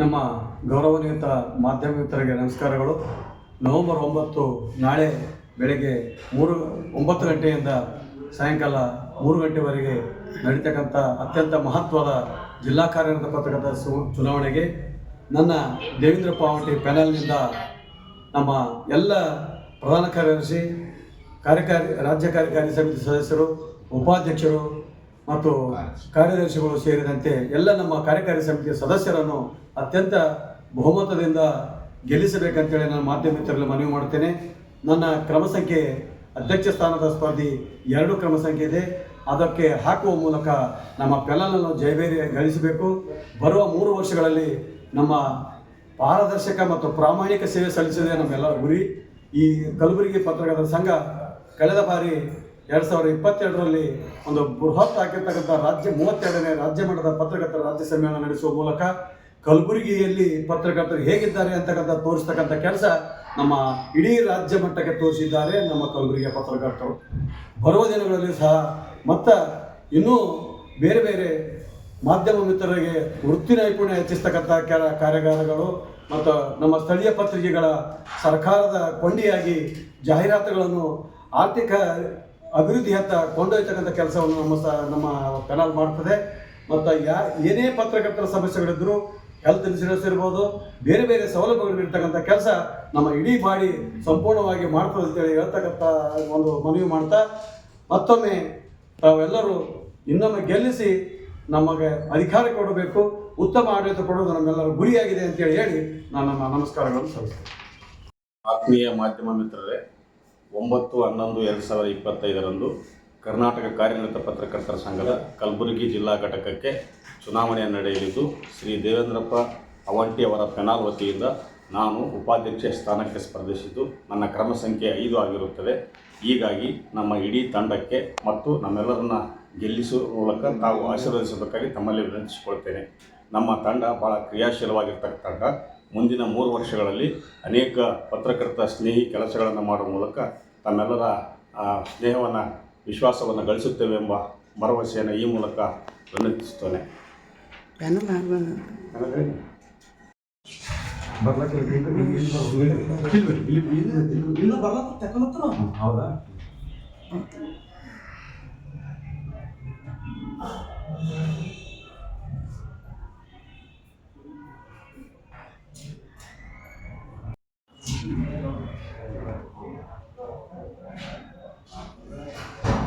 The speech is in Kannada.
ನಮ್ಮ ಗೌರವಾನ್ವಿತ ಮಾಧ್ಯಮ ಮಿತ್ರರಿಗೆ ನಮಸ್ಕಾರಗಳು. ನವೆಂಬರ್ ಒಂಬತ್ತು ನಾಳೆ ಬೆಳಗ್ಗೆ ಮೂರು, ಒಂಬತ್ತು ಗಂಟೆಯಿಂದ ಸಾಯಂಕಾಲ ಮೂರು ಗಂಟೆವರೆಗೆ ನಡೀತಕ್ಕಂಥ ಅತ್ಯಂತ ಮಹತ್ವದ ಜಿಲ್ಲಾ ಕಾರ್ಯನಿರತ ಪತ್ರಕರ್ತರ ಸು, ಚುನಾವಣೆಗೆ ನನ್ನ ದೇವೇಂದ್ರ ಪಾವಟಿ ಪ್ಯಾನೆಲ್ನಿಂದ ನಮ್ಮ ಎಲ್ಲ ಪ್ರಧಾನ ಕಾರ್ಯದರ್ಶಿ, ಕಾರ್ಯಕಾರಿ, ರಾಜ್ಯ ಕಾರ್ಯಕಾರಿ ಸಮಿತಿ ಸದಸ್ಯರು, ಉಪಾಧ್ಯಕ್ಷರು ಮತ್ತು ಕಾರ್ಯದರ್ಶಿಗಳು ಸೇರಿದಂತೆ ಎಲ್ಲ ನಮ್ಮ ಕಾರ್ಯಕಾರಿ ಸಮಿತಿಯ ಸದಸ್ಯರನ್ನು ಅತ್ಯಂತ ಬಹುಮತದಿಂದ ಗೆಲ್ಲಿಸಬೇಕಂತೇಳಿ ನಾನು ಮಾಧ್ಯಮ ಮಿತ್ರರಲ್ಲಿ ಮನವಿ ಮಾಡುತ್ತೇನೆ. ನನ್ನ ಕ್ರಮ ಸಂಖ್ಯೆ ಅಧ್ಯಕ್ಷ ಸ್ಥಾನದ ಸ್ಪರ್ಧಿ ಎರಡು ಕ್ರಮ ಸಂಖ್ಯೆ ಇದೆ. ಅದಕ್ಕೆ ಹಾಕುವ ಮೂಲಕ ನಮ್ಮ ಪೆಲನನ್ನು ಜಯಬೇರಿ ಗಳಿಸಬೇಕು. ಬರುವ ಮೂರು ವರ್ಷಗಳಲ್ಲಿ ನಮ್ಮ ಪಾರದರ್ಶಕ ಮತ್ತು ಪ್ರಾಮಾಣಿಕ ಸೇವೆ ಸಲ್ಲಿಸುವುದೇ ನಮ್ಮೆಲ್ಲರ ಗುರಿ. ಈ ಕಲಬುರಗಿ ಪತ್ರಕರ್ತರ ಸಂಘ ಕಳೆದ ಬಾರಿ ಎರಡು ಸಾವಿರದ ಇಪ್ಪತ್ತೆರಡರಲ್ಲಿ ಒಂದು ಬೃಹತ್ ಆಗಿರ್ತಕ್ಕಂಥ ರಾಜ್ಯ, ಮೂವತ್ತೆರಡನೇ ರಾಜ್ಯ ಮಟ್ಟದ ಪತ್ರಕರ್ತರ ರಾಜ್ಯ ಸಮ್ಮೇಳನ ನಡೆಸುವ ಮೂಲಕ ಕಲಬುರಗಿಯಲ್ಲಿ ಪತ್ರಕರ್ತರು ಹೇಗಿದ್ದಾರೆ ಅಂತಕ್ಕಂಥ ತೋರಿಸ್ತಕ್ಕಂಥ ಕೆಲಸ ನಮ್ಮ ಇಡೀ ರಾಜ್ಯ ಮಟ್ಟಕ್ಕೆ ತೋರಿಸಿದ್ದಾರೆ ನಮ್ಮ ಕಲಬುರಗಿಯ ಪತ್ರಕರ್ತರು. ಬರುವ ದಿನಗಳಲ್ಲಿ ಸಹ ಮತ್ತು ಇನ್ನೂ ಬೇರೆ ಬೇರೆ ಮಾಧ್ಯಮ ಮಿತ್ರರಿಗೆ ವೃತ್ತಿ ನೈಪುಣ್ಯ ಹೆಚ್ಚಿಸ್ತಕ್ಕಂಥ ಕೆಲ ಕಾರ್ಯಾಗಾರಗಳು ಮತ್ತು ನಮ್ಮ ಸ್ಥಳೀಯ ಪತ್ರಿಕೆಗಳ ಸರ್ಕಾರದ ಕೊಂಡಿಯಾಗಿ ಜಾಹೀರಾತುಗಳನ್ನು ಆರ್ಥಿಕ ಅಭಿವೃದ್ಧಿಯತ್ತ ಕೊಂಡೊಯ್ತಕ್ಕಂಥ ಕೆಲಸವನ್ನು ನಮ್ಮ ಸ, ನಮ್ಮ ಪೆನಲ್ ಮಾಡ್ತದೆ ಮತ್ತು ಯಾ, ಏನೇ ಪತ್ರಕರ್ತರ ಸಮಸ್ಯೆಗಳಿದ್ದರೂ ಹೆಲ್ತ್ ಇನ್ಶೂರೆನ್ಸ್ ಇರ್ಬೋದು, ಬೇರೆ ಬೇರೆ ಸೌಲಭ್ಯಗಳು ಇರ್ತಕ್ಕಂಥ ಕೆಲಸ ನಮ್ಮ ಇಡೀ ಬಾಡಿ ಸಂಪೂರ್ಣವಾಗಿ ಮಾಡ್ತದೆ ಅಂತೇಳಿ ಹೇಳ್ತಕ್ಕಂಥ ಒಂದು ಮನವಿ ಮಾಡ್ತಾ, ಮತ್ತೊಮ್ಮೆ ತಾವೆಲ್ಲರೂ ಇನ್ನೊಮ್ಮೆ ಗೆಲ್ಲಿಸಿ ನಮಗೆ ಅಧಿಕಾರ ಕೊಡಬೇಕು, ಉತ್ತಮ ಆಡಳಿತ ಕೊಡೋದು ನಮ್ಮೆಲ್ಲರ ಗುರಿಯಾಗಿದೆ ಅಂತೇಳಿ ಹೇಳಿ ನಾನು ನನ್ನ ನಮಸ್ಕಾರಗಳನ್ನು ಸಲ್ಲಿಸ್ತೇನೆ. ಆತ್ಮೀಯ ಮಾಧ್ಯಮ ಮಿತ್ರರೇ ಒಂಬತ್ತು, ಹನ್ನೊಂದು, ಎರಡು ಸಾವಿರದ ಇಪ್ಪತ್ತೈದರಂದು ಕರ್ನಾಟಕ ಕಾರ್ಯನಿರತ ಪತ್ರಕರ್ತರ ಸಂಘದ ಕಲಬುರಗಿ ಜಿಲ್ಲಾ ಘಟಕಕ್ಕೆ ಚುನಾವಣೆ ನಡೆಯಲಿದ್ದು, ಶ್ರೀ ದೇವೇಂದ್ರಪ್ಪ ಅವಂಟಿ ಅವರ ಪೆನಾಲ್ ವತಿಯಿಂದ ನಾನು ಉಪಾಧ್ಯಕ್ಷ ಸ್ಥಾನಕ್ಕೆ ಸ್ಪರ್ಧಿಸಿದ್ದು, ನನ್ನ ಕ್ರಮ ಸಂಖ್ಯೆ ಐದು ಆಗಿರುತ್ತದೆ. ಹೀಗಾಗಿ ನಮ್ಮ ಇಡೀ ತಂಡಕ್ಕೆ ಮತ್ತು ನಮ್ಮೆಲ್ಲರನ್ನ ಗೆಲ್ಲಿಸುವ ಮೂಲಕ ತಾವು ಆಶೀರ್ವದಿಸಬೇಕಾಗಿ ತಮ್ಮಲ್ಲಿ ವಿನಂತಿಸಿಕೊಳ್ತೇನೆ. ನಮ್ಮ ತಂಡ ಭಾಳ ಕ್ರಿಯಾಶೀಲವಾಗಿರ್ತಕ್ಕ ತಂಡ. ಮುಂದಿನ ಮೂರು ವರ್ಷಗಳಲ್ಲಿ ಅನೇಕ ಪತ್ರಕರ್ತ ಸ್ನೇಹಿ ಕೆಲಸಗಳನ್ನು ಮಾಡುವ ಮೂಲಕ ತಮ್ಮೆಲ್ಲರ ಸ್ನೇಹವನ್ನು ವಿಶ್ವಾಸವನ್ನು ಗಳಿಸುತ್ತೇವೆ ಎಂಬ ಭರವಸೆಯನ್ನು ಈ ಮೂಲಕ ವಿನಂತಿಸುತ್ತೇನೆ. ಹೌದಾ? あっ。